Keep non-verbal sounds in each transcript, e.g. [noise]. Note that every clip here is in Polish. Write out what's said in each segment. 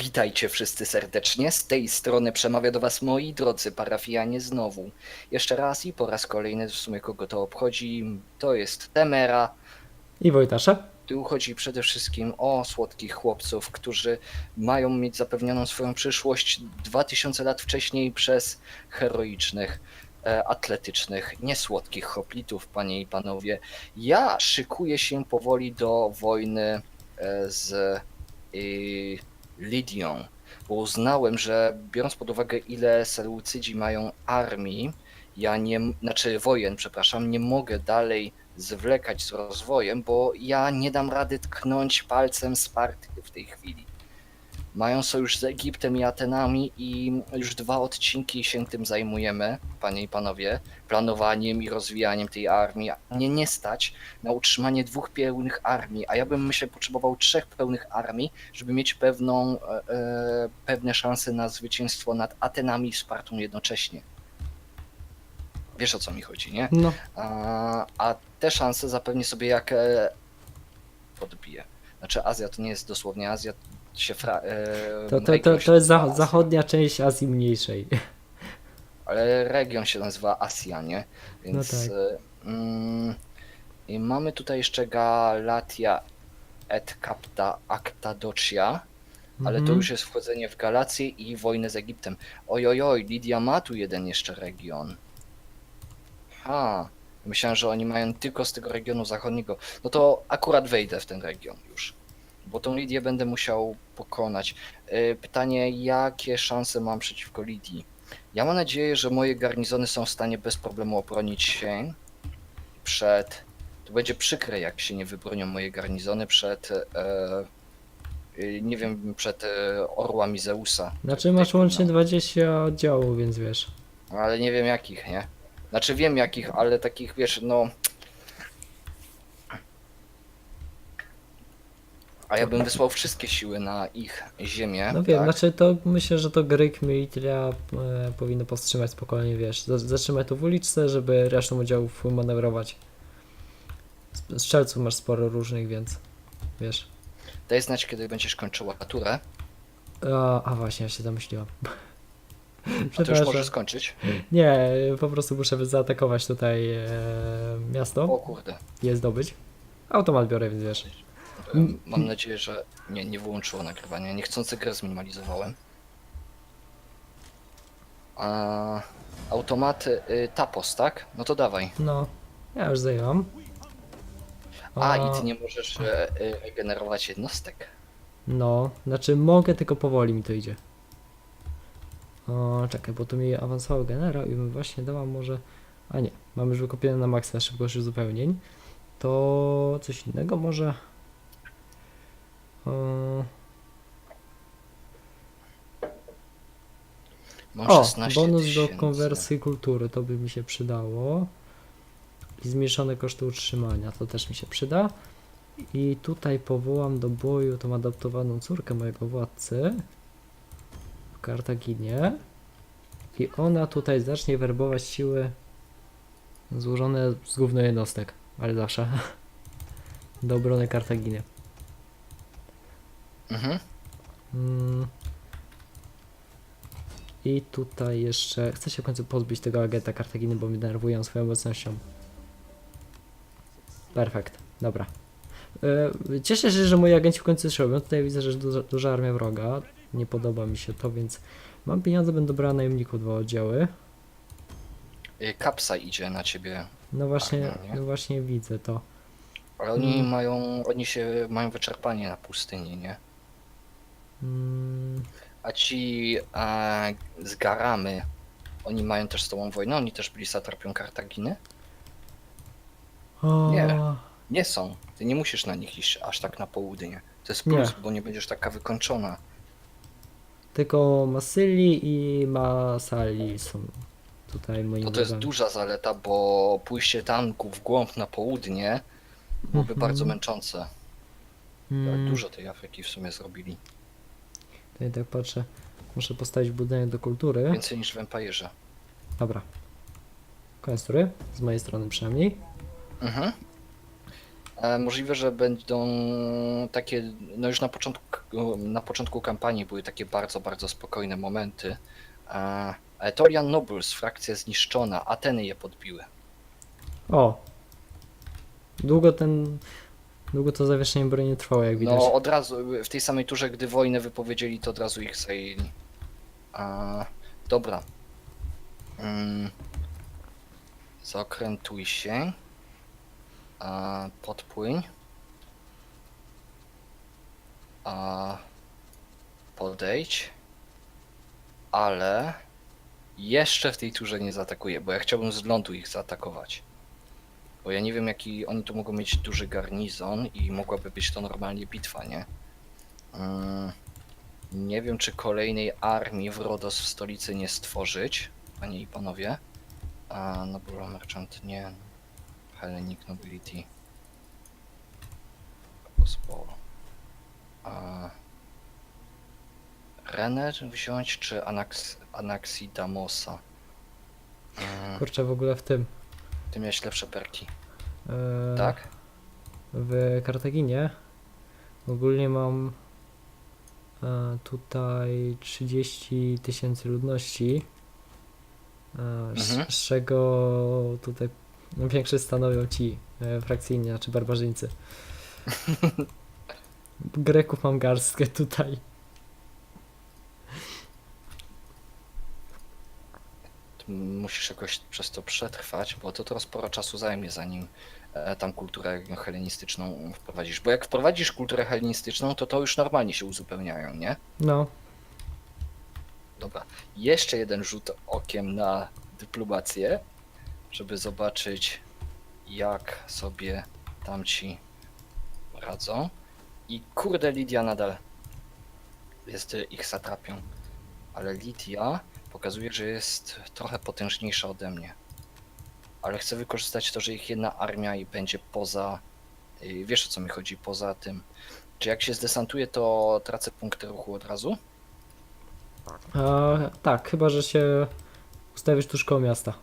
Witajcie wszyscy serdecznie. Z tej strony przemawia do Was moi drodzy parafianie znowu. Jeszcze raz i po raz kolejny, w sumie kogo to obchodzi, to jest Temera. I Wojtasza? Tu chodzi przede wszystkim o słodkich chłopców, którzy mają mieć zapewnioną swoją przyszłość 2000 lat wcześniej przez heroicznych, e, atletycznych, niesłodkich hoplitów, panie i panowie. Ja szykuję się powoli do wojny e, z Lidią, bo uznałem, że biorąc pod uwagę ile Seleucydzi mają armii, ja nie, znaczy wojen, przepraszam, nie mogę dalej zwlekać z rozwojem, bo ja nie dam rady tknąć palcem Sparty w tej chwili. Mają sojusz z Egiptem i Atenami i już dwa odcinki się tym zajmujemy, panie i panowie, planowaniem i rozwijaniem tej armii. Mnie nie stać na utrzymanie dwóch pełnych armii, a ja bym myślę potrzebował trzech pełnych armii, żeby mieć pewną, e, e, pewne szanse na zwycięstwo nad Atenami i Spartą jednocześnie. Wiesz o co mi chodzi, nie? No, A, a te szanse zapewni sobie jak e, podbije. Znaczy Azja to nie jest dosłownie Azja, się fra, e, to, to, to, region się to jest nazywa za, Azja, zachodnia część Azji Mniejszej. Ale region się nazywa Asja, nie? Więc No tak. e, mm, i mamy tutaj jeszcze Galatia et Capta Actadocia, ale to Mhm. już jest wchodzenie w Galację i wojnę z Egiptem. Ojojoj, Lidia ma tu jeden jeszcze region. Ha, myślałem, że oni mają tylko z tego regionu zachodniego. No to akurat wejdę w ten region już. Bo tą Lidię będę musiał pokonać. E, Pytanie, jakie szanse mam przeciwko Lidii? Ja mam nadzieję, że moje garnizony są w stanie bez problemu obronić się przed. To będzie przykre, jak się nie wybronią moje garnizony przed. E, e, nie wiem, przed e, orłami Zeusa. Znaczy masz łącznie 20 oddziałów, więc wiesz. Ale nie wiem jakich, nie? Znaczy wiem jakich, ale takich wiesz, no. A ja bym wysłał wszystkie siły na ich ziemię. No wiem, tak? znaczy to myślę, że to Greek Militaria e, powinno powstrzymać spokojnie, wiesz. Z- Zatrzymaj to w uliczce, żeby resztą oddziałów manewrować. Sp- Strzelców masz sporo różnych, więc wiesz. Daj znać, kiedy będziesz kończyła turę. A, a właśnie, ja się zamyśliłam. [laughs] A to już możesz skończyć. Nie, po prostu muszę zaatakować tutaj e, miasto. O kurde. Je zdobyć. Automat biorę, więc wiesz. Mam nadzieję, że nie, nie wyłączyło nagrywania. Niechcący grę zminimalizowałem. A, automaty y, Tapos, tak? No to dawaj. No, ja już zajęłam. A, i ty nie możesz e, y, regenerować jednostek. No, znaczy mogę, tylko powoli mi to idzie. O, czekaj, bo tu mi awansował generał i bym właśnie dała może... A nie, mam już wykupione na maksa szybkość uzupełnień. To coś innego może... O, Mam o 16 bonus tysięcy. do konwersji kultury, to by mi się przydało. I zmniejszone koszty utrzymania, to też mi się przyda. I tutaj powołam do boju tą adaptowaną córkę mojego władcy w Kartaginie. I ona tutaj zacznie werbować siły złożone z głównych jednostek, ale zawsze [laughs] do obrony Kartaginy. Mhm. Mm. I tutaj jeszcze chcę się w końcu pozbyć tego agenta Kartaginy, bo mnie denerwują swoją obecnością. Perfekt, dobra. E, Cieszę się, że moi agenci w końcu coś robią. Tutaj widzę, że duża, duża armia wroga. Nie podoba mi się to, więc mam pieniądze, będę brał najemników dwa oddziały. Y, Kapsa idzie na ciebie, No właśnie, Armia, no właśnie widzę to. ale oni Mm. mają, oni się mają wyczerpanie na pustyni, nie? Mm, A ci e, z Garamy, oni mają też z tobą wojnę? Oni też byli satrapią Kartaginy? o, Nie. Nie są. Ty nie musisz na nich iść aż tak na południe. To jest plus, bo nie będziesz taka wykończona. Tylko Masyli i Masali są tutaj moimi To to jest wrogami. duża zaleta, bo pójście tanku w głąb na południe byłoby Mhm. bardzo męczące. Mm, Dużo tej Afryki w sumie zrobili. Tutaj tak patrzę. Muszę postawić budynek do kultury. Więcej niż w Empire. Dobra. Koniec tury. Z mojej strony przynajmniej. Mhm. E, Możliwe, że będą takie, no już na początku, na początku kampanii były takie bardzo, bardzo spokojne momenty. E, Etorian Nobles, frakcja zniszczona, Ateny je podbiły. O! Długo ten... Długo to zawieszenie broni trwało, jak widać. No od razu, w tej samej turze, gdy wojnę wypowiedzieli, to od razu ich zajęli. A, dobra. Mm. Zakrętuj się. A, podpłyń. A, podejdź. Ale jeszcze w tej turze nie zaatakuję, bo ja chciałbym z lądu ich zaatakować. Bo ja nie wiem jaki oni tu mogą mieć duży garnizon i mogłaby być to normalnie bitwa, nie? Mm, nie wiem czy kolejnej armii w Rodos w stolicy nie stworzyć, panie i panowie. A Noble Merchant nie. Hellenic Nobility. Sporo. A Renner wziąć czy Anax Anaxidamosa? Mm, Kurczę, w ogóle w tym. Ty miałeś lepsze perki, e, tak? W Kartaginie ogólnie mam e, tutaj 30 tysięcy ludności, e, z, Mhm. z czego tutaj większość stanowią ci e, frakcyjni, znaczy barbarzyńcy. [laughs] Greków mam garstkę tutaj. Musisz jakoś przez to przetrwać, bo to, to sporo czasu zajmie, zanim e, tam kulturę helenistyczną wprowadzisz. Bo jak wprowadzisz kulturę helenistyczną, to to już normalnie się uzupełniają, nie? No, Dobra. Jeszcze jeden rzut okiem na dyplomację, żeby zobaczyć, jak sobie tamci radzą. I kurde, Lidia nadal jest e, ich satrapią. Ale Lidia pokazuje, że jest trochę potężniejsza ode mnie. Ale chcę wykorzystać to, że ich jedna armia i będzie poza. y, Wiesz o co mi chodzi, poza tym. Czy jak się zdesantuje, to tracę punkty ruchu od razu? e, tak, chyba że się ustawisz tuż koło miasta.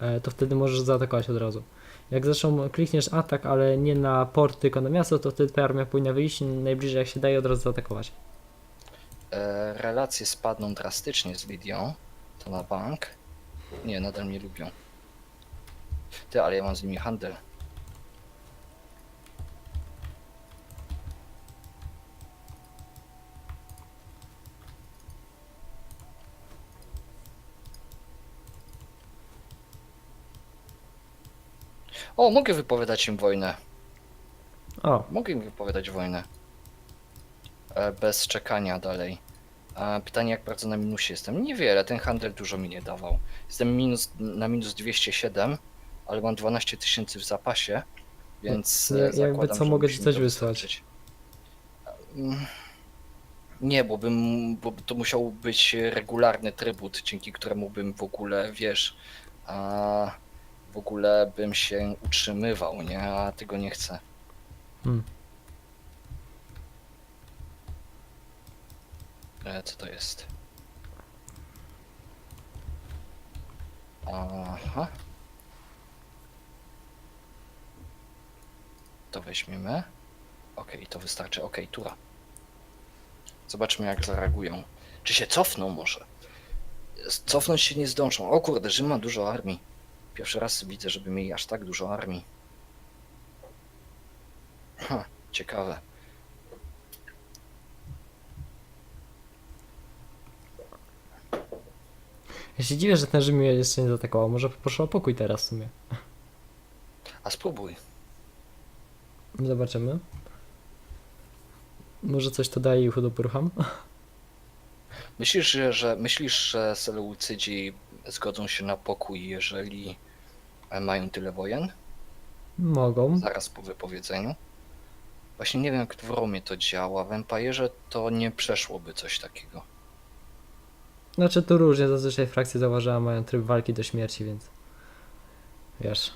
E, to wtedy możesz zaatakować od razu. Jak zresztą klikniesz atak, ale nie na port, tylko na miasto, to wtedy ta armia powinna wyjść najbliżej jak się daje od razu zaatakować. E, relacje spadną drastycznie z Lidią, to na bank. Nie, nadal mnie lubią. Ty, ale ja mam z nimi handel. O, mogę wypowiadać im wojnę. O, Mogę im wypowiadać wojnę. E, Bez czekania dalej. A pytanie, jak bardzo na minusie jestem? Niewiele, ten handel dużo mi nie dawał. Jestem minus, na minus 207, ale mam 12 tysięcy w zapasie, więc Nie, jakby zakładam, co, że mogę musi ci mi coś to wysłać. wystarczyć. Mm, Nie, bo bym, bo to musiał być regularny trybut, dzięki któremu bym w ogóle, wiesz, a w ogóle bym się utrzymywał, nie? A tego nie chcę. Hmm. E, Co to jest? Aha. To weźmiemy. Okej, to wystarczy. Okej, tura. Zobaczmy jak zareagują. Czy się cofną może? Cofnąć się nie zdążą. O kurde, Rzym ma dużo armii. Pierwszy raz widzę, żeby mieli aż tak dużo armii. Ha, ciekawe. Ja się dziwię, że ten Rzym mnie jeszcze nie zaatakował. Może poproszę o pokój teraz w sumie. A spróbuj. Zobaczymy. Może coś to daje i ucho porucham? Myślisz, że, że myślisz, że Seleucydzi zgodzą się na pokój, jeżeli mają tyle wojen? Mogą. Zaraz po wypowiedzeniu. Właśnie nie wiem, jak w Romie to działa. W Empire'ze to nie przeszłoby coś takiego. Znaczy tu różnie, zazwyczaj frakcje zauważyłam mają tryb walki do śmierci, więc wiesz.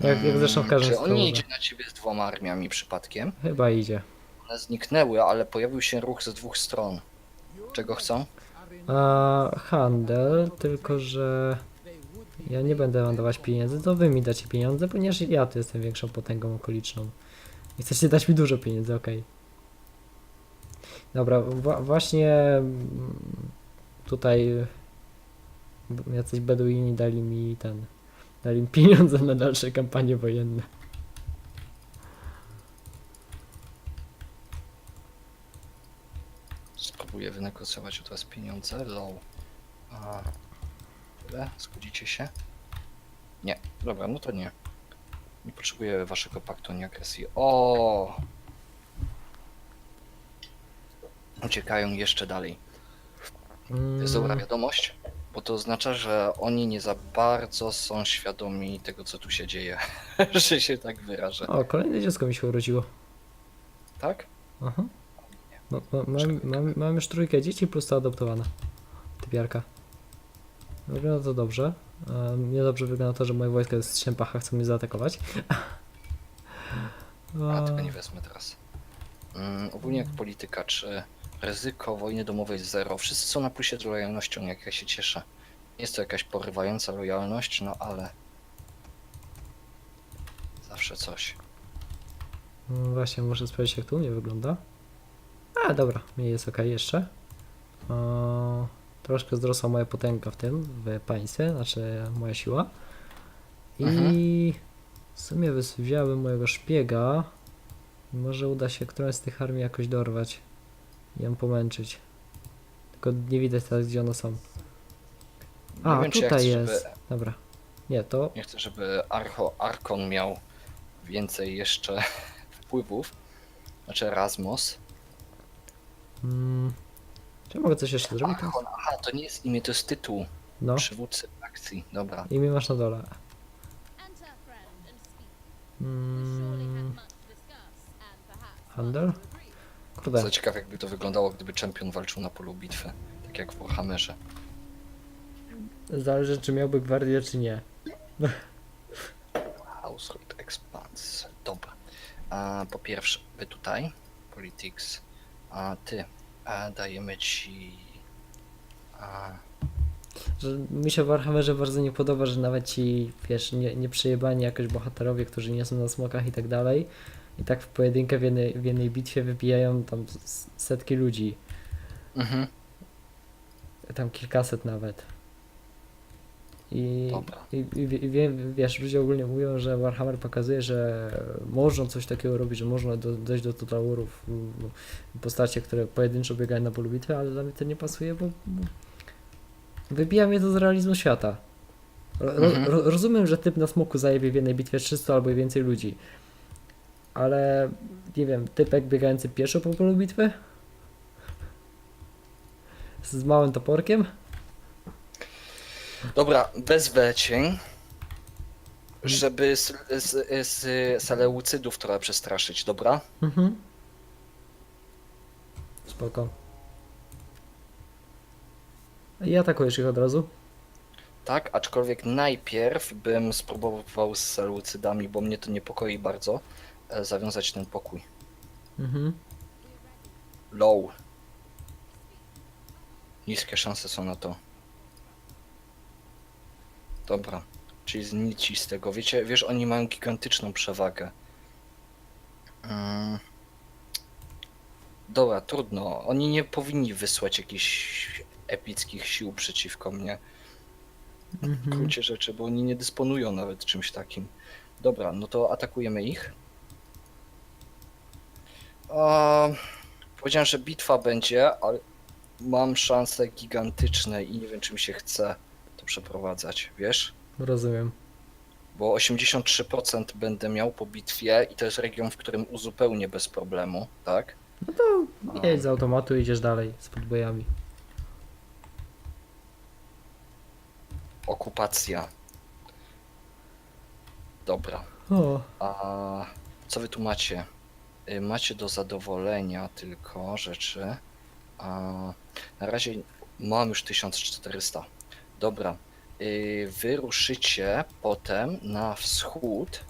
Jak, jak zresztą w każdym Mm, Czy on nie idzie na ciebie z dwoma armiami przypadkiem? Chyba idzie. One zniknęły, ale pojawił się ruch z dwóch stron. Czego chcą? A handel, tylko że Ja nie będę wam dawać pieniędzy, to wy mi dacie pieniądze, ponieważ ja tu jestem większą potęgą okoliczną. I chcecie dać mi dużo pieniędzy, okej. Dobra, właśnie mm, tutaj b- jacyś Beduini dali mi ten, dali mi pieniądze na dalsze kampanie wojenne. Spróbuję wynegocjować od was pieniądze. Low. A, tyle? Zgodzicie się? Nie. Dobra, no to nie. Nie potrzebuję waszego paktu ani agresji. O! Uciekają jeszcze dalej. To jest dobra Mm, wiadomość, bo to oznacza, że oni nie za bardzo są świadomi tego, co tu się dzieje. [laughs] że się tak wyrażę. O, kolejne dziecko mi się urodziło. Tak? Aha. Ma, mam, mam, mam już trójkę dzieci plus ta adoptowana. Typiarka. Wygląda to dobrze. E, Niedobrze wygląda to, że moje wojsko jest w Siempachach, chcą mnie zaatakować. A, A, tego [laughs] nie wezmę teraz. Mm, ogólnie jak polityka, czy ryzyko wojny domowej jest zero? Wszyscy są na plusie z lojalnością, jak ja się cieszę. Jest to jakaś porywająca lojalność, no ale... Zawsze coś. no właśnie, muszę sprawdzić jak tu u mnie wygląda. A, dobra, mi jest ok jeszcze. O, troszkę wzrosła moja potęga w tym, w państwie, znaczy moja siła. I Mhm. w sumie wys- wziąłem mojego szpiega. Może uda się którąś z tych armii jakoś dorwać i ją pomęczyć. Tylko nie widać teraz, gdzie one są. Nie A, wiem, czy ja tutaj chcę, jest. żeby- Dobra. Nie, to. Nie chcę, żeby Archo, Arkon miał więcej jeszcze [laughs] wpływów. Znaczy Erasmus. Mm, czy mogę coś jeszcze zrobić? Archon, aha, to nie jest imię, to jest tytuł. No, Przywódcy akcji, dobra. imię masz na dole. Enter, friend, and speak. We surely had Mm, much to discuss, and perhaps Handel? To. Za ciekawe jakby to wyglądało, gdyby czempion walczył na polu bitwy. Tak jak w Warhammerze. Zależy, czy miałby gwardię, czy nie. [laughs] Household Expanse. Dobra. A, po pierwsze, wy tutaj, Politics, a ty, a, dajemy ci. A, Że mi się w Warhammerze bardzo nie podoba, że nawet ci, wiesz, nie, nie jakoś bohaterowie, którzy nie są na smokach i tak dalej, i tak w pojedynkę w jednej, w jednej bitwie wybijają tam setki ludzi, mhm. tam kilkaset nawet. I, i, i, wie, wiesz, ludzie ogólnie mówią, że Warhammer pokazuje, że można coś takiego robić, że można do, dojść do Total Warów w- w postacie, które pojedynczo biegają na polu bitwy, ale dla mnie to nie pasuje, bo wybija mnie to z realizmu świata. Ro, Mhm. ro- rozumiem, że typ na smoku zajebie w jednej bitwie 300 albo i więcej ludzi, ale nie wiem, typek biegający pieszo po polu bitwy? Z małym toporkiem? Dobra, wezwę cię, żeby z, z, z Seleucydów trochę przestraszyć, dobra? Mhm. Spoko. I atakujesz ich od razu? Tak, aczkolwiek najpierw bym spróbował z Seleucydami, bo mnie to niepokoi bardzo, e, zawiązać ten pokój. Mhm. Low. Niskie szanse są na to. Dobra. Czyli z nici z tego. Wiecie, wiesz, oni mają gigantyczną przewagę. Mm. Dobra, trudno. Oni nie powinni wysłać jakichś epickich sił przeciwko mnie. W Mhm. gruncie rzeczy, bo oni nie dysponują nawet czymś takim. Dobra, no to atakujemy ich. Powiedziałem, że bitwa będzie, ale mam szanse gigantyczne i nie wiem, czy mi się chce to przeprowadzać, wiesz? Rozumiem. Bo 83% będę miał po bitwie i to jest region, w którym uzupełnię bez problemu, tak? Jedź z automatu i idziesz dalej z podbojami. Okupacja. Dobra. O, A co wy tu macie? Y, Macie do zadowolenia tylko rzeczy. A na razie mam już 1400. Dobra. Y, Wy ruszycie potem na wschód,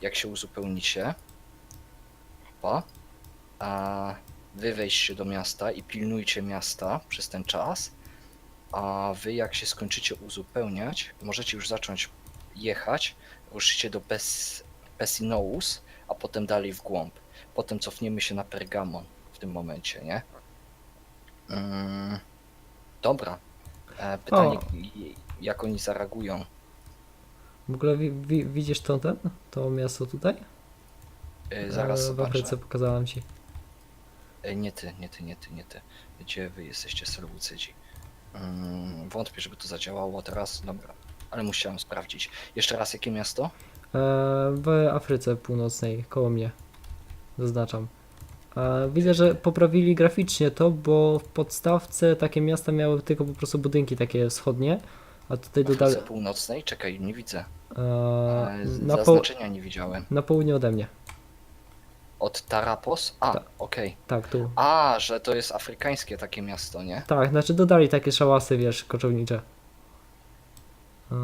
jak się uzupełnicie. Chyba. A wy wejście do miasta i pilnujcie miasta przez ten czas. a wy jak się skończycie uzupełniać, możecie już zacząć jechać, ruszycie do Pes Pessinous, a potem dalej w głąb. Potem cofniemy się na Pergamon w tym momencie, nie? Mm, dobra. E, pytanie, i- jak oni zareagują? W ogóle wi wi widzisz to ten? To miasto tutaj? E, zaraz E, W zobaczę. Afryce pokazałem ci. E, nie ty, nie ty, nie ty, nie ty. Gdzie wy jesteście Seleucydzi? Mm, wątpię, żeby to zadziałało teraz. Dobra, ale musiałem sprawdzić. Jeszcze raz, jakie miasto? E, w Afryce Północnej, koło mnie. Zaznaczam. E, widzę, że poprawili graficznie to, bo w podstawce takie miasta miały tylko po prostu budynki takie wschodnie, a tutaj W dodali Afryce Północnej? Czekaj, nie widzę. e, na, zaznaczenia nie widziałem. na południe ode mnie. Od Tarapos? A, Tak. okej. Tak, tu. A, że to jest afrykańskie takie miasto, nie? Tak, znaczy dodali takie szałasy, wiesz, koczownicze.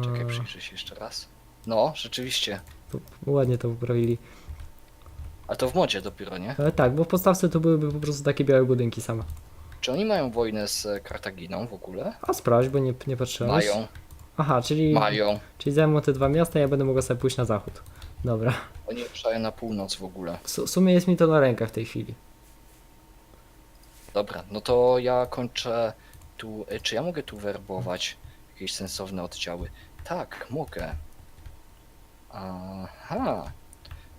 Czekaj, przyjrzę się jeszcze raz. No, rzeczywiście. ładnie to poprawili. Ale to w modzie dopiero, nie? E, tak, bo w podstawce to byłyby po prostu takie białe budynki same. Czy oni mają wojnę z e, Kartaginą w ogóle? A sprawdź, bo nie, nie patrzyłeś. Mają, Aha, czyli, mają. czyli zajmą te dwa miasta, ja będę mogła sobie pójść na zachód. Dobra. Oni ruszają na północ w ogóle. W su- w sumie jest mi to na rękach w tej chwili. Dobra, no to ja kończę tu. e, Czy ja mogę tu werbować jakieś sensowne oddziały? Tak, mogę. Aha.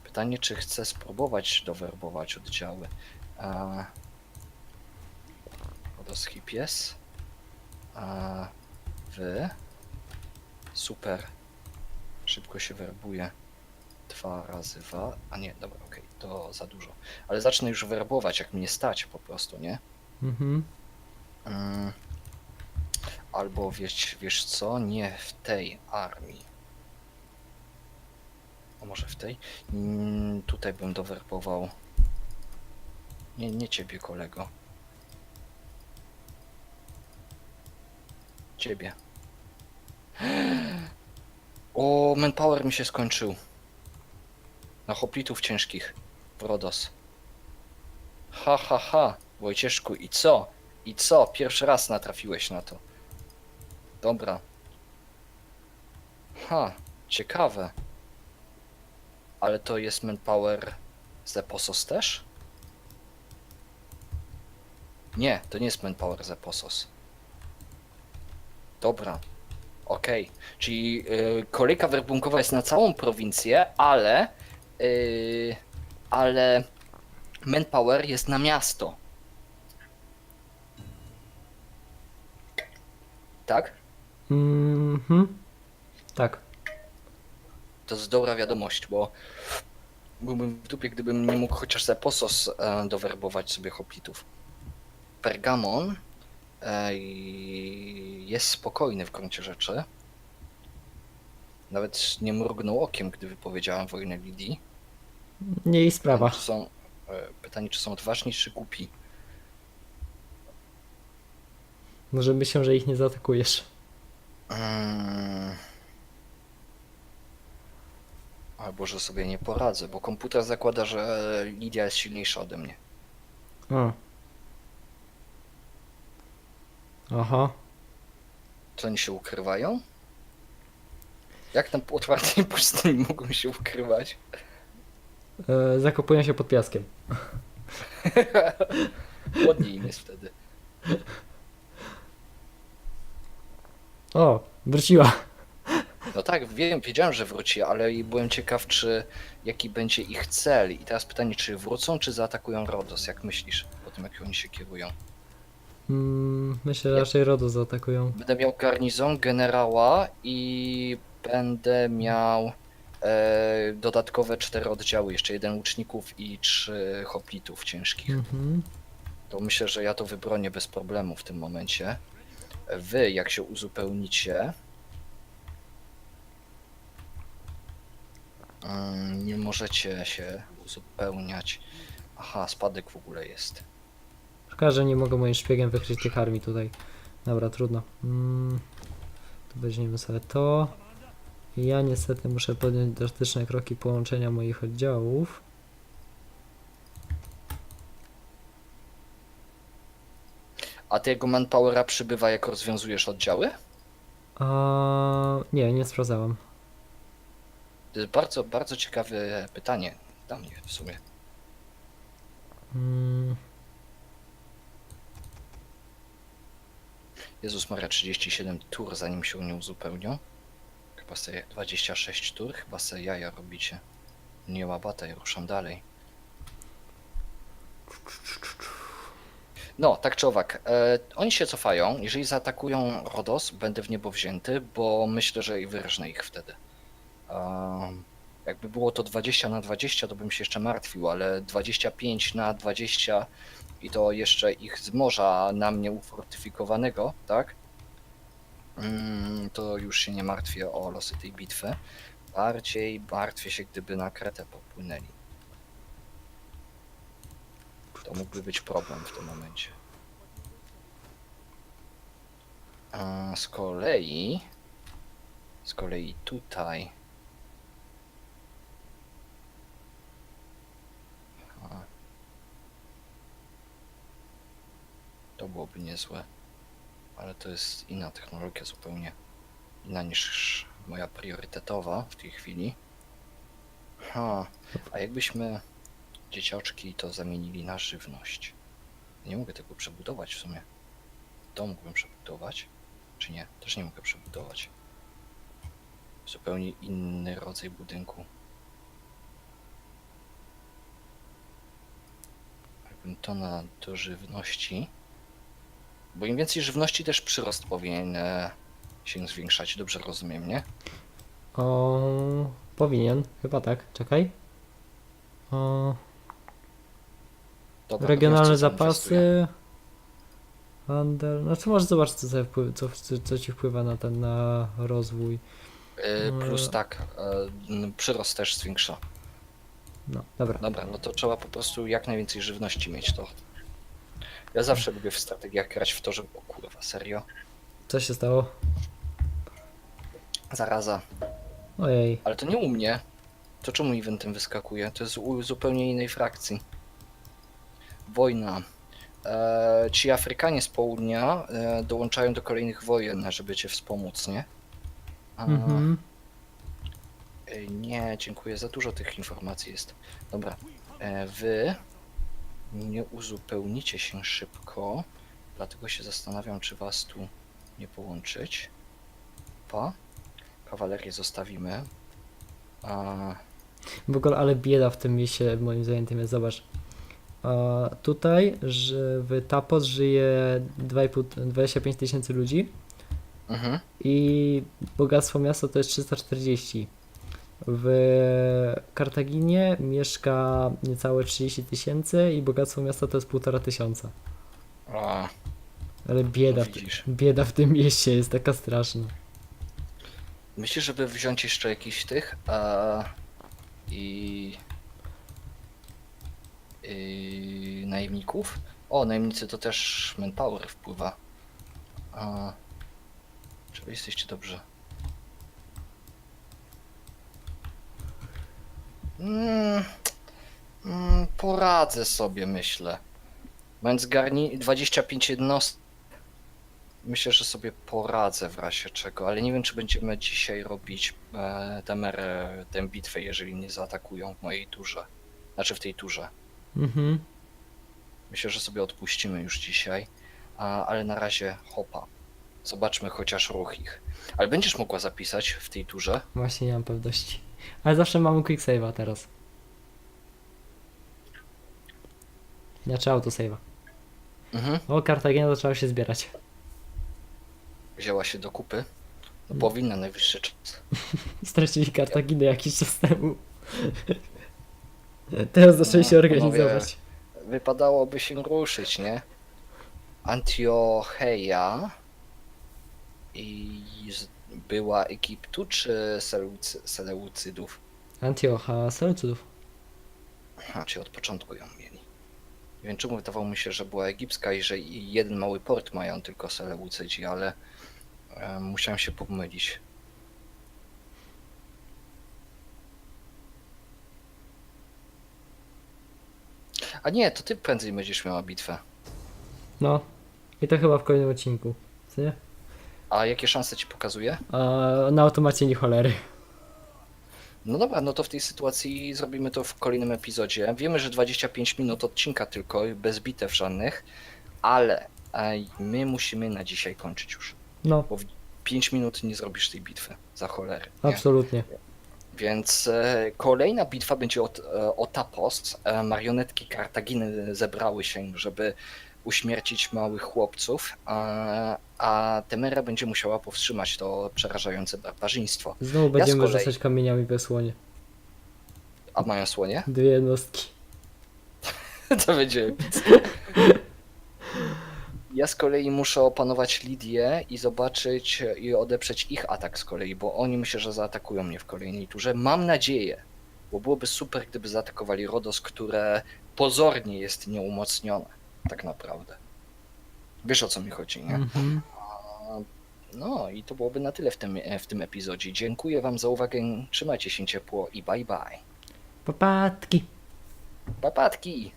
Pytanie, czy chcę spróbować dowerbować oddziały. A... Podolski pies. A wy. Super. Szybko się werbuje. Dwa razy dwa. A nie, dobra, okej, to za dużo. Ale zacznę już werbować, jak mnie stać po prostu, nie? Mhm. Mm. Albo wiesz, wiesz co? Nie w tej armii. A może w tej? Mm, tutaj bym dowerbował. Nie, nie ciebie, kolego. Ciebie. O, manpower mi się skończył. Na hoplitów ciężkich. W Rodos. Ha, ha, ha. Wojcieszku, i co? I co? Pierwszy raz natrafiłeś na to. Dobra. Ha, ciekawe. Ale to jest manpower z Eposos też? Nie, to nie jest manpower z Eposos. Dobra. Okej. Czyli yy, kolejka werbunkowa jest na całą prowincję, ale... Yy, ale... Manpower jest na miasto. Tak? Mhm. Tak. To jest dobra wiadomość, bo byłbym w dupie, gdybym nie mógł chociaż za posos e, dowerbować sobie hoplitów. Pergamon e, jest spokojny w gruncie rzeczy. Nawet nie mrugnął okiem, gdy wypowiedziałem wojnę Lidii. Nie jej sprawa. Czy są, e, pytanie, czy są odważni, czy głupi? Może myślą, że ich nie zaatakujesz. Mm. Albo że sobie nie poradzę, bo komputer zakłada, że Lidia jest silniejsza ode mnie. O. Aha. To oni się ukrywają? Jak tam po otwartej pustyni [laughs] mogą się ukrywać? E, zakopują się pod piaskiem. [laughs] Chłodniej im jest wtedy. O, wróciła. No tak, wiem, wiedziałem, że wróci, ale i byłem ciekaw, czy jaki będzie ich cel. I teraz pytanie, czy wrócą, czy zaatakują Rodos? Jak myślisz, po tym jak oni się kierują? Mm, myślę, że raczej Rodo zaatakują. Będę miał garnizon generała i będę miał e, dodatkowe cztery oddziały, jeszcze jeden łuczników i trzy hoplitów ciężkich. Mhm. To myślę, że ja to wybronię bez problemu w tym momencie. Wy, jak się uzupełnicie, nie możecie się uzupełniać. Aha, spadek w ogóle jest. Szkoda, że nie mogę moim szpiegiem wykryć tych armii tutaj. Dobra, trudno. Mm, tu weźmiemy sobie to. I Ja niestety muszę podjąć drastyczne kroki połączenia moich oddziałów. A ty jego manpowera przybywa, jak rozwiązujesz oddziały? A, nie, nie sprawdzałem. To jest bardzo, bardzo ciekawe pytanie dla mnie w sumie. Mm, Jezus Maria, 37 tur, zanim się nie uzupełnią. Chyba sobie 26 tur, chyba sobie jaja robicie. Nie łabata, ja ruszam dalej. No, tak czy owak, e, oni się cofają. Jeżeli zaatakują Rodos, będę w niebo wzięty, bo myślę, że i wyrżnę ich wtedy. Jakby było to 20 na 20, to bym się jeszcze martwił, ale 25 na 20 i to jeszcze ich z morza na mnie ufortyfikowanego, tak? Mm, to już się nie martwię o losy tej bitwy. Bardziej martwię się, gdyby na Kretę popłynęli. To mógłby być problem w tym momencie. A z kolei. Z kolei tutaj. To byłoby niezłe. Ale to jest inna technologia zupełnie. Inna niż moja priorytetowa w tej chwili. Ha, a jakbyśmy dzieciaczki to zamienili na żywność. Nie mogę tego przebudować w sumie. To mógłbym przebudować. Czy nie? Też nie mogę przebudować. Zupełnie inny rodzaj budynku. Jakbym to na do żywności. Bo im więcej żywności, też przyrost powinien e, się zwiększać. Dobrze rozumiem, nie? o, powinien, chyba tak, czekaj. O, Dobra, regionalne co zapasy. Handel. Znaczy może zobacz co, sobie wpływ, co, co, co ci wpływa na ten na rozwój. E, Plus E, tak, e, n- przyrost też zwiększa. No, dobra. Dobra, no to trzeba po prostu jak najwięcej żywności mieć to. Ja zawsze lubię w strategiach grać w to, że... O kurwa, serio? Co się stało? Zaraza. Ojej. Ale to nie u mnie. To czemu eventem wyskakuje? To jest u zupełnie innej frakcji. Wojna. E, ci Afrykanie z południa e, dołączają do kolejnych wojen, żeby cię wspomóc, nie? A, Mhm. e, Nie, dziękuję. Za dużo tych informacji jest. Dobra. E, wy nie uzupełnicie się szybko, dlatego się zastanawiam, czy was tu nie połączyć. Pa. Kawalerię zostawimy. A, W ogóle, ale bieda w tym mieście moim zdaniem tym jest, zobacz. A tutaj, że w Tapos żyje 2,5 25 tysięcy ludzi mhm. i bogactwo miasta to jest 340. W Kartaginie mieszka niecałe 30 tysięcy i bogactwo miasta to jest 1,5 tysiąca. A, Ale bieda, w, widzisz. bieda w tym mieście jest taka straszna. Myślisz, żeby wziąć jeszcze jakiś tych a, i, i najemników? O, najemnicy to też manpower wpływa. A, czy wy jesteście dobrze? Mm, mm, poradzę sobie, myślę. Mając garni 25 jednostek, myślę, że sobie poradzę w razie czego, ale nie wiem, czy będziemy dzisiaj robić e, temerę, tę bitwę, jeżeli nie zaatakują w mojej turze. Znaczy w tej turze. Mhm. Myślę, że sobie odpuścimy już dzisiaj, a, ale na razie hopa. Zobaczmy chociaż ruch ich. Ale będziesz mogła zapisać w tej turze? Właśnie nie mam pewności. Ale zawsze mamy quick save'a teraz. Znaczy autosave'a. Mhm. O, Kartagena zaczęła się zbierać. Wzięła się do kupy. No Mm. powinna, najwyższy czas. [laughs] Stracili Kartaginę jakiś czas temu. [laughs] Teraz zaczęli się No, organizować. Wypadałoby się ruszyć, nie? Antiocheia i z- była Egiptu czy Seleucy, Seleucydów? Antiocha Seleucydów. Aha, czy od początku ją mieli. Nie wiem czemu wydawało mi się, że była egipska i że jeden mały port mają tylko Seleucydzi, ale e, musiałem się pomylić. A nie, to ty prędzej będziesz miała bitwę. No, I to chyba w kolejnym odcinku. Co nie? A jakie szanse ci pokazuje? Na automacie nie cholery. No dobra, no to w tej sytuacji zrobimy to w kolejnym epizodzie. Wiemy, że 25 minut odcinka tylko, bez bitew żadnych, ale e, my musimy na dzisiaj kończyć już. No, Bo w 5 minut nie zrobisz tej bitwy, za cholery. Nie? absolutnie. Więc e, kolejna bitwa będzie od, e, o Tapos. E, marionetki Kartaginy zebrały się, żeby uśmiercić małych chłopców, a, a Temera będzie musiała powstrzymać to przerażające barbarzyństwo. Znowu Ja z będziemy kolei- rzucać kamieniami we słonie. A mają słonie? Dwie jednostki. [laughs] To będzie. Ja z kolei muszę opanować Lidię i zobaczyć i odeprzeć ich atak z kolei, bo oni myślę, że zaatakują mnie w kolejnej turze. Mam nadzieję, bo byłoby super, gdyby zaatakowali Rodos, które pozornie jest nieumocnione, tak naprawdę. Wiesz o co mi chodzi, nie? Mhm. No i to byłoby na tyle w tym, w tym epizodzie. Dziękuję Wam za uwagę, trzymajcie się ciepło i bye bye. Papatki. Papatki!